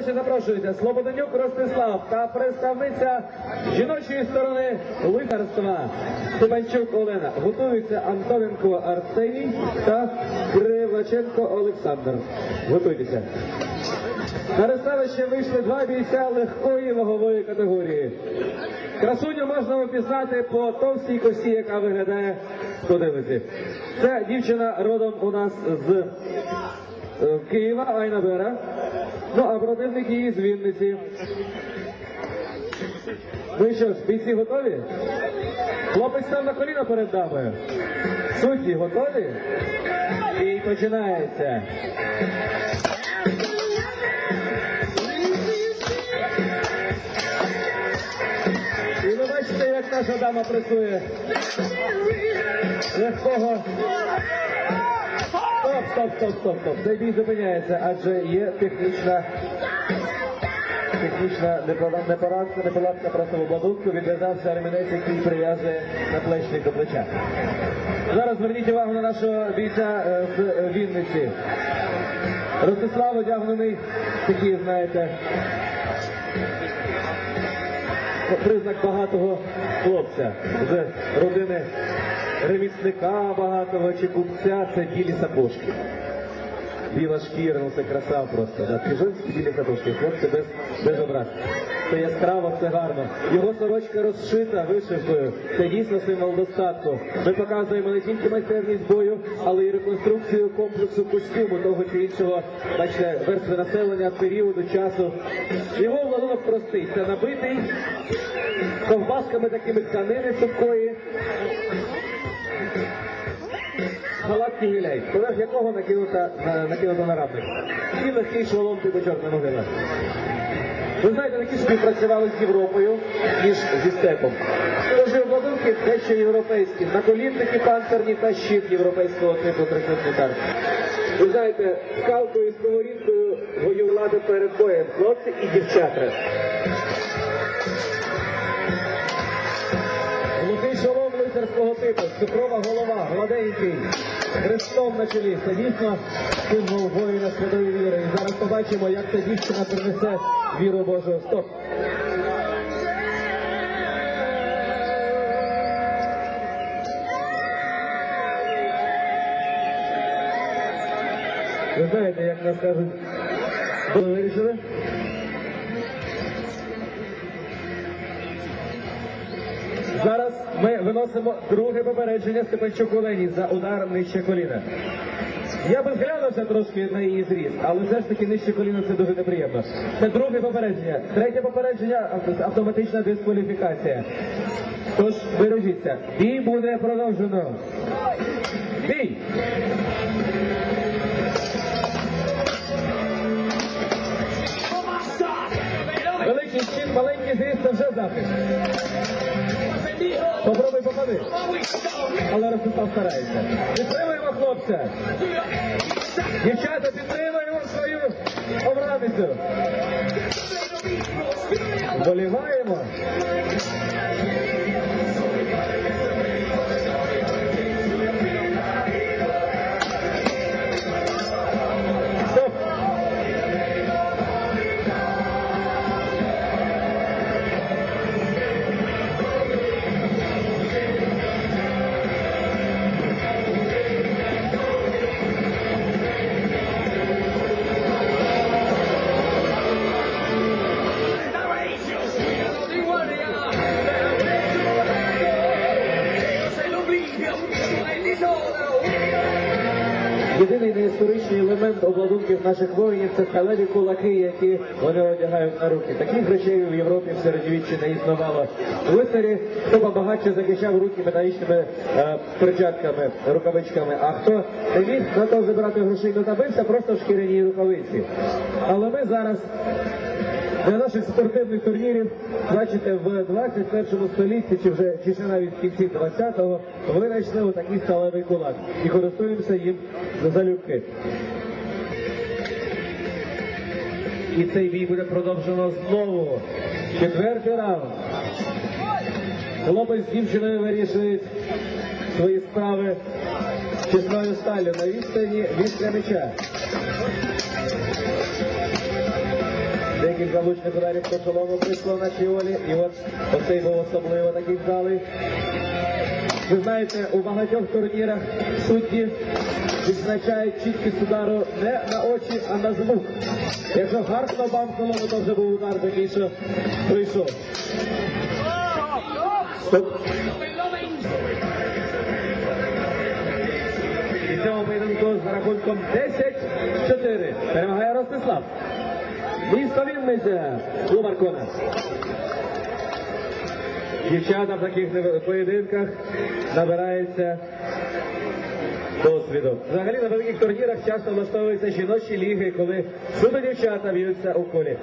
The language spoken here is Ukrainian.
ставище запрошується Слободенюк Ростислав та представниця жіночої сторони лицарства Степанчук Олена. Готуються Антоненко Арсеній та Криваченко Олександр. Готуйтеся. На розставище вийшли два бійця легкої вагової категорії. Красуню можна впізнати по товстій косі, яка виглядає по дивизі. Це дівчина родом у нас з е, Києва, Айна Бера. Ну, а противник її з Вінниці. Ну і що ж, бійці готові? Хлопець став на коліна перед дамою. Судді готові? І починається. І ви бачите, як наша дама працює. Легкого. Стоп, стоп, стоп, стоп, стоп. Цей бій зупиняється, адже є технічна. Технічна непора- неполадка, просто в обладунку, відв'язався ремінець, який прив'язує наплечник до плеча. Зараз зверніть увагу на нашого бійця е, з Вінниці. Ростислав одягнений, такий, знаєте, признак багатого хлопця з родини ремісника багатого чи купця це білі сапожки. Біла шкіра, ну це краса просто. Да. Піжонські білі сапожки, хлопці без, без образ. Це яскраво, це гарно. Його сорочка розшита вишивкою. Це дійсно символ достатку. Ми показуємо не тільки майстерність бою, але й реконструкцію комплексу костюму того чи іншого, бачите, верстви населення, періоду, часу. Його владунок простий. Це набитий ковбасками такими тканини цупкої. Халат гіляй, поверх якого накинута на накинуто на рамник. І легкий шолом типу чорна могила. Ви знаєте, такі співпрацювали з Європою, ніж зі степом. Тож обладунки дещо європейські, наколінники панцирні та щит європейського типу трикутникар. Ви знаєте, скалкою і сковорідкою воювали перед боєм хлопці і дівчата. Лицарського типу, голова, гладенький, хрестом на чолі. Це дійсно символ воїна святої віри. І зараз побачимо, як ця дівчина принесе віру Божу. Стоп. Ви знаєте, як нас кажуть, ви вирішили? Зараз ми виносимо друге попередження Степанчук Олені за удар нижче коліна. Я би зглянувся трошки на її зріст, але все ж таки нижче коліна це дуже неприємно. Це друге попередження. Третє попередження автоматична дискваліфікація. Тож бережіться. Бій буде продовжено. Бій! Великий щит, маленький зріст це вже захист. Попробуй попади. Але Ростислав старається. Підтримуємо хлопця. Дівчата, підтримуємо свою обраницю. Вболіваємо. Єдиний неісторичний елемент обладунків наших воїнів це сталеві кулаки, які вони одягають на руки. Таких речей в Європі в середньовіччі не існувало. Лицарі хто побагатше захищав руки металічними е, перчатками, рукавичками, а хто не міг на то забирати грошей, ну набився просто в шкіряній рукавиці. Але ми зараз для наших спортивних турнірів, бачите, в 21 столітті, чи вже чи ще навіть в кінці 20-го, ви знайшли отакий сталевий кулак і користуємося їм залюбки. І цей бій буде продовжено знову. Четвертий раунд. Хлопець з дівчиною вирішують свої справи чесною сталю на відстані від м'яча. Таких залучних ударів по шолому прийшло на Чіолі. І от оцей був особливо такий вдалий. Ви знаєте, у багатьох турнірах судді відзначають чіткість удару не на очі, а на звук. Якщо гарно бамкнуло, то вже був удар що прийшов. Стоп. І в цьому поєдинку з рахунком 10-4 перемагає Ростислав. Місто Вінниця, у Маркона. Дівчата в таких поєдинках набираються досвіду. Взагалі на великих турнірах часто влаштовуються жіночі ліги, коли суто дівчата б'ються у колі.